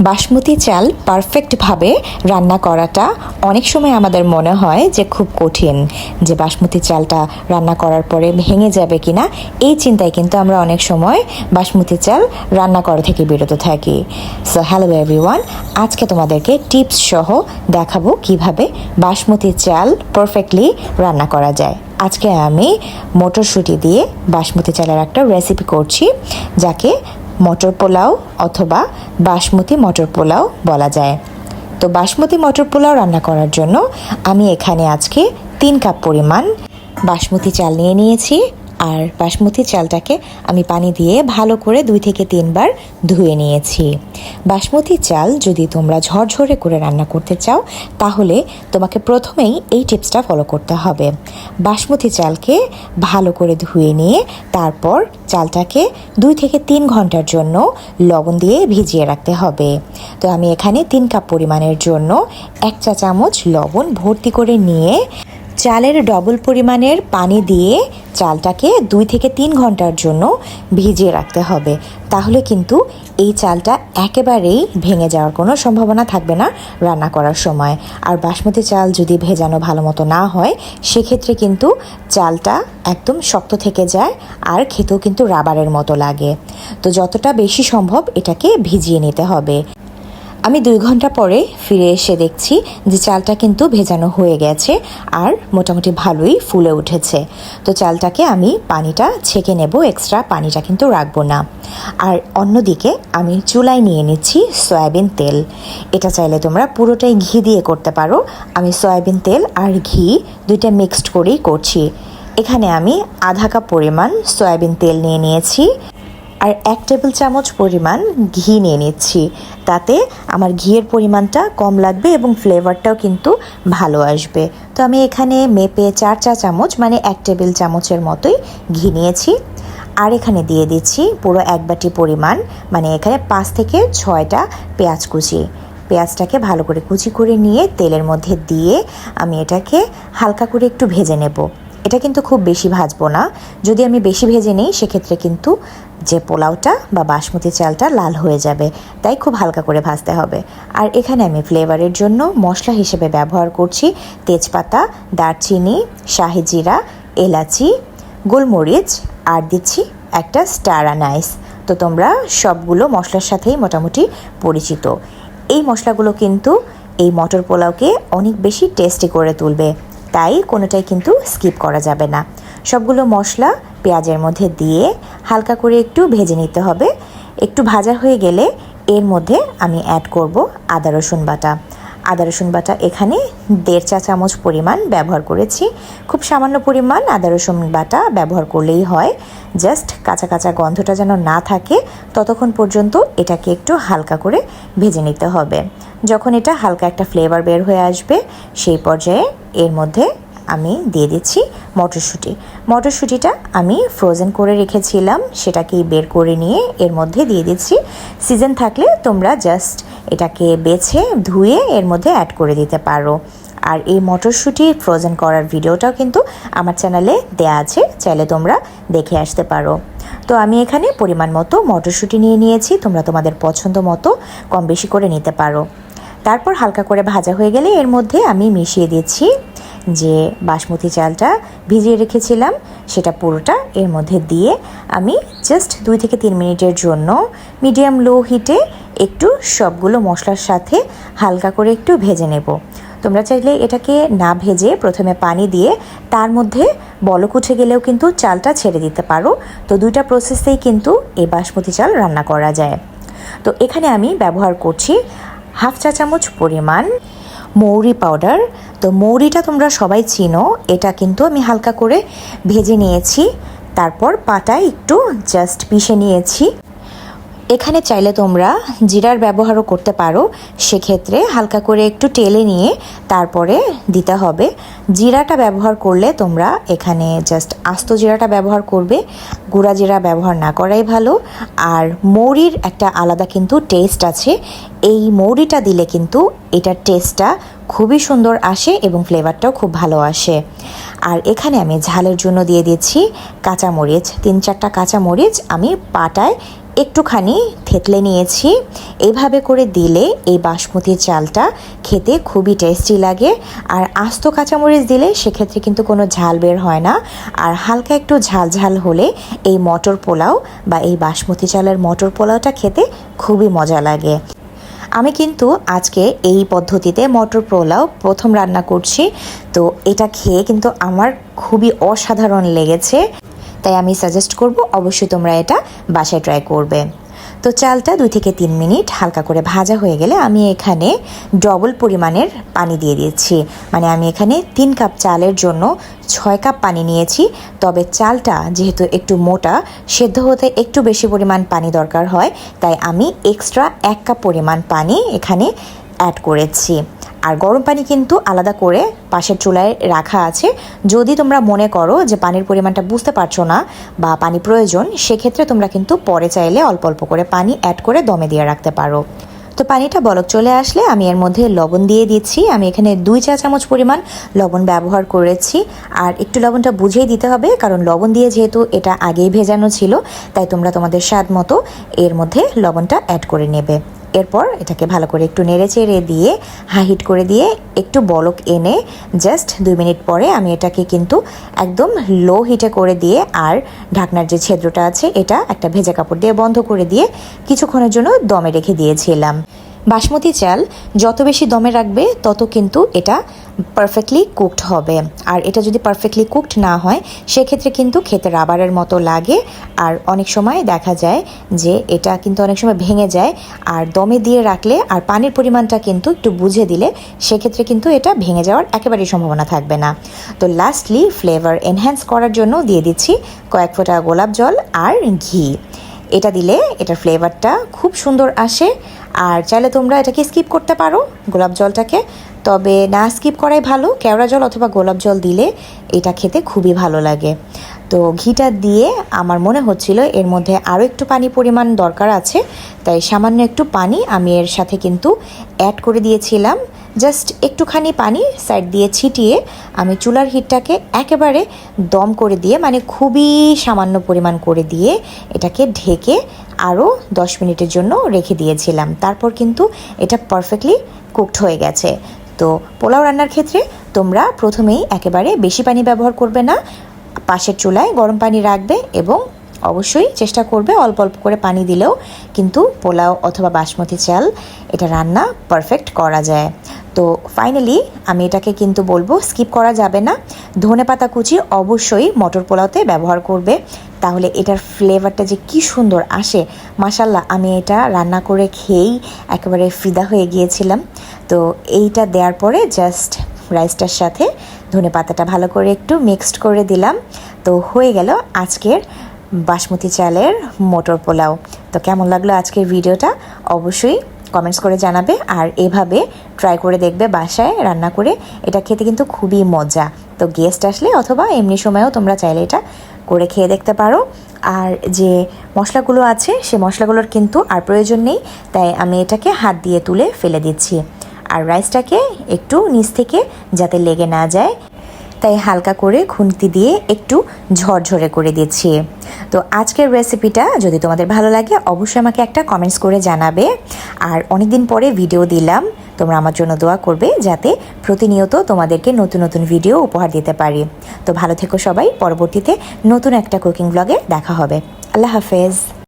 বাসমতি চাল পারফেক্টভাবে রান্না করাটা অনেক সময় আমাদের মনে হয় যে খুব কঠিন, যে বাসমতি চালটা রান্না করার পরে ভেঙে যাবে কিনা, এই চিন্তায় কিন্তু আমরা অনেক সময় বাসমতি চাল রান্না করা থেকে বিরত থাকি। সো হ্যালো এভরিওয়ান আজকে তোমাদেরকে টিপস সহ দেখাবো কীভাবে বাসমতি চাল পারফেক্টলি রান্না করা যায়। আজকে আমি মটরশুঁটি দিয়ে বাসমতি চালের একটা রেসিপি করছি, যাকে মটর পোলাও অথবা বাসমতি মটর পোলাও বলা যায়। তো বাসমতি মটর পোলাও রান্না করার জন্য আমি এখানে আজকে তিন কাপ পরিমাণ বাসমতি চাল নিয়ে নিয়েছি। আর বাসমতি চালটাকে আমি পানি দিয়ে ভালো করে দুই থেকে তিনবার ধুয়ে নিয়েছি। বাসমতি চাল যদি তোমরা ঝরঝরে করে রান্না করতে চাও, তাহলে তোমাকে প্রথমেই এই টিপসটা ফলো করতে হবে। বাসমতি চালকে ভালো করে ধুয়ে নিয়ে তারপর চালটাকে দুই থেকে তিন ঘণ্টার জন্য লবণ দিয়ে ভিজিয়ে রাখতে হবে। তো আমি এখানে তিন কাপ পরিমাণের জন্য এক চা চামচ লবণ ভর্তি করে নিয়ে চালের ডবল পরিমাণের পানি দিয়ে চালটাকে দুই থেকে তিন ঘণ্টার জন্য ভিজিয়ে রাখতে হবে। তাহলে কিন্তু এই চালটা একেবারেই ভেঙে যাওয়ার কোনো সম্ভাবনা থাকবে না রান্না করার সময়। আর বাসমতি চাল যদি ভেজানো ভালো মতো না হয়, সেক্ষেত্রে কিন্তু চালটা একদম শক্ত থেকে যায় আর খেতেও কিন্তু রাবারের মতো লাগে। তো যতটা বেশি সম্ভব এটাকে ভিজিয়ে নিতে হবে। আমি দুই ঘণ্টা পরে ফিরে এসে দেখছি যে চালটা কিন্তু ভেজানো হয়ে গেছে আর মোটামুটি ভালোই ফুলে উঠেছে। তো চালটাকে আমি পানিটা ছেঁকে নেব এক্সট্রা পানিটা কিন্তু রাখব না। আর অন্যদিকে আমি চুলায় নিয়ে নিচ্ছি সয়াবিন তেল। এটা চাইলে তোমরা পুরোটাই ঘি দিয়ে করতে পারো। আমি সয়াবিন তেল আর ঘি দুইটা মিক্সড করেই করছি। এখানে আমি আধা কাপ পরিমাণ সয়াবিন তেল নিয়ে নিয়েছি। আর এক টেবিল চামচ পরিমাণ ঘি নিয়ে নিচ্ছি। তাতে আমার ঘিয়ের পরিমাণটা কম লাগবে এবং ফ্লেভারটাও কিন্তু ভালো আসবে। তো আমি এখানে মেপে চার চা চামচ মানে এক টেবিল চামচের মতোই ঘি নিয়েছি। আর এখানে দিয়ে দিচ্ছি পুরো এক বাটি পরিমাণ মানে এখানে পাঁচ থেকে ছয়টা পেঁয়াজ কুচি। পেঁয়াজটাকে ভালো করে কুচি করে নিয়ে তেলের মধ্যে দিয়ে আমি এটাকে হালকা করে একটু ভেজে নেব। এটা কিন্তু খুব বেশি ভাজবো না। যদি আমি বেশি ভেজে নিই, সেক্ষেত্রে কিন্তু যে পোলাওটা বা বাসমতি চালটা লাল হয়ে যাবে। তাই খুব হালকা করে ভাজতে হবে। আর এখানে আমি ফ্লেভারের জন্য মশলা হিসেবে ব্যবহার করছি তেজপাতা, দারচিনি, শাহি জিরা, এলাচি, গোলমরিচ আর দিচ্ছি একটা স্টার আনাইস তো তোমরা সবগুলো মশলার সাথেই মোটামুটি পরিচিত। এই মশলাগুলো কিন্তু এই মটর পোলাওকে অনেক বেশি টেস্টি করে তুলবে। তাই কোনোটাই কিন্তু স্কিপ করা যাবে না। সবগুলো মশলা পেঁয়াজের মধ্যে দিয়ে হালকা করে একটু ভেজে নিতে হবে। একটু ভাজা হয়ে গেলে এর মধ্যে আমি অ্যাড করব আদা রসুন বাটা। আদা, রসুন বাটা এখানে দেড় চা চামচ পরিমাণ ব্যবহার করেছি। খুব সামান্য পরিমাণ আদা, রসুন বাটা ব্যবহার করলেই হয়। জাস্ট কাঁচা কাঁচা গন্ধটা যেন না থাকে, ততক্ষণ পর্যন্ত এটাকে একটু হালকা করে ভেজে নিতে হবে। যখন এটা হালকা একটা ফ্লেভার বের হয়ে আসবে, সেই পর্যায়ে এর মধ্যে আমি দিয়ে দিচ্ছি মটরশুঁটি। মটরশুঁটিটা আমি ফ্রোজেন করে রেখেছিলাম, সেটাকেই বের করে নিয়ে এর মধ্যে দিয়ে দিচ্ছি। সিজন থাকলে তোমরা জাস্ট এটাকে বেছে, ধুয়ে এর মধ্যে অ্যাড করে দিতে পারো। আর এই মটরশুঁটি ফ্রোজেন করার ভিডিওটাও কিন্তু আমার চ্যানেলে দেয়া আছে, চাইলে তোমরা দেখে আসতে পারো। তো আমি এখানে পরিমাণ মতো মটরশুঁটি নিয়ে নিয়েছি, তোমরা তোমাদের পছন্দ মতো কম বেশি করে নিতে পারো। তারপর হালকা করে ভাজা হয়ে গেলে এর মধ্যে আমি মিশিয়ে দিচ্ছি যে বাসমতি চালটা ভিজিয়ে রেখেছিলাম, সেটা পুরোটা এর মধ্যে দিয়ে আমি জাস্ট দুই থেকে তিন মিনিটের জন্য মিডিয়াম লো হিটে একটু সবগুলো মশলার সাথে হালকা করে একটু ভেজে নেব। তোমরা চাইলে এটাকে না ভেজে প্রথমে পানি দিয়ে তার মধ্যে বলক উঠে গেলেও কিন্তু চালটা ছেড়ে দিতে পারো। তো দুইটা প্রসেসেই কিন্তু এই বাসমতি চাল রান্না করা যায়। তো এখানে আমি ব্যবহার করছি হাফ চা চামচ পরিমাণ মৌরি পাউডার তো মৌরিটা তোমরা সবাই চিনো। এটা কিন্তু আমি হালকা করে ভেজে নিয়েছি। তারপর পাটায় একটু জাস্ট পিষে নিয়েছি। এখানে চাইলে তোমরা জিরার ব্যবহারও করতে পারো। সেক্ষেত্রে হালকা করে একটু টেলে নিয়ে তারপরে দিতে হবে। জিরাটা ব্যবহার করলে তোমরা এখানে জাস্ট আস্ত জিরাটা ব্যবহার করবে। গুঁড়া জিরা ব্যবহার না করাই ভালো। আর মৌরির একটা আলাদা কিন্তু টেস্ট আছে। এই মৌরিটা দিলে কিন্তু এটার টেস্টটা খুবই সুন্দর আসে এবং ফ্লেভারটাও খুব ভালো আসে। আর এখানে আমি ঝালের জন্য দিয়ে দিচ্ছি কাঁচামরিচ। তিন চারটা কাঁচামরিচ আমি পাটায় একটুখানি থেতলে নিয়েছি। এইভাবে করে দিলে এই বাসমতি চালটা খেতে খুবই টেস্টি লাগে। আর আস্ত কাঁচামরিচ দিলে সেক্ষেত্রে কিন্তু কোনো ঝাল বের হয় না। আর হালকা একটু ঝাল ঝাল হলে এই মটর পোলাও বা এই বাসমতি চালের মটর পোলাওটা খেতে খুবই মজা লাগে। আমি কিন্তু আজকে এই পদ্ধতিতে মটর পোলাও প্রথম রান্না করছি। তো এটা খেয়ে কিন্তু আমার খুবই অসাধারণ লেগেছে। তাই আমি সাজেস্ট করব, অবশ্যই তোমরা এটা বাসায় ট্রাই করবে। তো চালটা দুই থেকে তিন মিনিট হালকা করে ভাজা হয়ে গেলে আমি এখানে ডবল পরিমাণের পানি দিয়ে দিয়েছি। মানে আমি এখানে তিন কাপ চালের জন্য ছয় কাপ পানি নিয়েছি। তবে চালটা যেহেতু একটু মোটা, সেদ্ধ হতে একটু বেশি পরিমাণ পানি দরকার হয়, তাই আমি এক্সট্রা এক কাপ পরিমাণ পানি এখানে অ্যাড করেছি। আর গরম পানি কিন্তু আলাদা করে পাশের চুলায় রাখা আছে। যদি তোমরা মনে করো যে পানির পরিমাণটা বুঝতে পারছ না বা পানি প্রয়োজন, সেক্ষেত্রে তোমরা কিন্তু পরে চাইলে অল্প অল্প করে পানি অ্যাড করে দমে দিয়ে রাখতে পারো। তো পানিটা বলক চলে আসলে আমি এর মধ্যে লবণ দিয়ে দিচ্ছি। আমি এখানে দুই চা চামচ পরিমাণ লবণ ব্যবহার করেছি। আর একটু লবণটা বুঝেই দিতে হবে, কারণ লবণ দিয়ে যেহেতু এটা আগেই ভেজানো ছিল, তাই তোমরা তোমাদের স্বাদ মতো এর মধ্যে লবণটা অ্যাড করে নেবে। এরপর এটাকে ভালো করে একটু নেড়ে চেড়ে দিয়ে, হাই হিট করে দিয়ে একটু বলক এনে জাস্ট দুই মিনিট পরে আমি এটাকে কিন্তু একদম লো হিটে করে দিয়ে আর ঢাকনার যে ছেদ্রটা আছে, এটা একটা ভেজা কাপড় দিয়ে বন্ধ করে দিয়ে কিছুক্ষণের জন্য দমে রেখে দিয়েছিলাম। বাসমতি চাল যত বেশি দমে রাখবে, তত কিন্তু এটা পারফেক্টলি কুকড হবে। আর এটা যদি পারফেক্টলি কুকড না হয়, সেক্ষেত্রে কিন্তু খেতে রাবারের মতো লাগে। আর অনেক সময় দেখা যায় যে এটা কিন্তু অনেক সময় ভেঙে যায়। আর দমে দিয়ে রাখলে আর পানির পরিমাণটা কিন্তু একটু বুঝে দিলে, সেক্ষেত্রে কিন্তু এটা ভেঙে যাওয়ার একেবারেই সম্ভাবনা থাকবে না। তো লাস্টলি ফ্লেভার এনহ্যান্স করার জন্য দিয়ে দিচ্ছি কয়েক ফোঁটা গোলাপ জল আর ঘি। এটা দিলে এটার ফ্লেভারটা খুব সুন্দর আসে। আর চাইলে তোমরা এটাকে স্কিপ করতে পারো গোলাপ জলটাকে। তবে না স্কিপ করাই ভালো, কেওড়া জল অথবা গোলাপ জল দিলে এটা খেতে খুবই ভালো লাগে। তো ঘিটা দিয়ে আমার মনে হচ্ছিল এর মধ্যে আরও একটু পানি পরিমাণ দরকার আছে, তাই সামান্য একটু পানি আমি এর সাথে কিন্তু অ্যাড করে দিয়েছিলাম। জাস্ট একটুখানি পানি সাইড দিয়ে ছিটিয়ে আমি চুলার হিটটাকে একেবারে দম করে দিয়ে মানে খুবই সামান্য পরিমাণ করে দিয়ে এটাকে ঢেকে আরও দশ মিনিটের জন্য রেখে দিয়েছিলাম। তারপর কিন্তু এটা পারফেক্টলি কুকড হয়ে গেছে। তো পোলাও রান্নার ক্ষেত্রে তোমরা প্রথমেই একেবারে বেশি পানি ব্যবহার করবে না। পাশের চুলায় গরম পানি রাখবে এবং অবশ্যই চেষ্টা করবে অল্প অল্প করে পানি দিলেও কিন্তু পোলাও অথবা বাসমতি চাল এটা রান্না পারফেক্ট করা যায়। তো ফাইনালি আমি এটাকে কিন্তু বলব স্কিপ করা যাবে না। ধনে পাতা কুচি অবশ্যই মটর পোলাওতে ব্যবহার করবে। তাহলে এটার ফ্লেভারটা যে কি সুন্দর আসে মাসাল্লাহ আমি এটা রান্না করে খেয়েই একেবারে ফিদা হয়ে গিয়েছিলাম। তো এইটা দেওয়ার পরে জাস্ট রাইসটার সাথে ধনে পাতাটা ভালো করে একটু মিক্সড করে দিলাম। তো হয়ে গেল আজকের বাসমতি চালের মোটর পোলাও। তো কেমন লাগল আজকের ভিডিওটা? অবশ্যই কমেন্টস করে জানাবে আর এভাবে ট্রাই করে দেখবে বাসায় রান্না করে। এটা খেতে কিন্তু খুবই মজা। তো গেস্ট আসলে অথবা এমনি সময়েও তোমরা চাইলে এটা করে খেয়ে দেখতে পারো। আর যে মশলাগুলো আছে, সে মশলাগুলোর কিন্তু আর প্রয়োজন নেই। তাই আমি এটাকে হাত দিয়ে তুলে ফেলে দিচ্ছি। আর রাইসটাকে একটু নিচ থেকে যাতে লেগে না যায়। তাই হালকা করে খুন্তি দিয়ে একটু ঝরঝরে করে দিচ্ছি। তো আজকের রেসিপিটা যদি তোমাদের ভালো লাগে, অবশ্যই আমাকে একটা কমেন্টস করে জানাবে। আর অনেক দিন পরে ভিডিও দিলাম, তোমরা আমার জন্য দোয়া করবে যাতে প্রতিনিয়ত তোমাদেরকে নতুন নতুন ভিডিও উপহার দিতে পারি। তো ভালো থেকো সবাই, পরবর্তীতে নতুন একটা কুকিং ব্লগে দেখা হবে। আল্লাহ হাফেজ।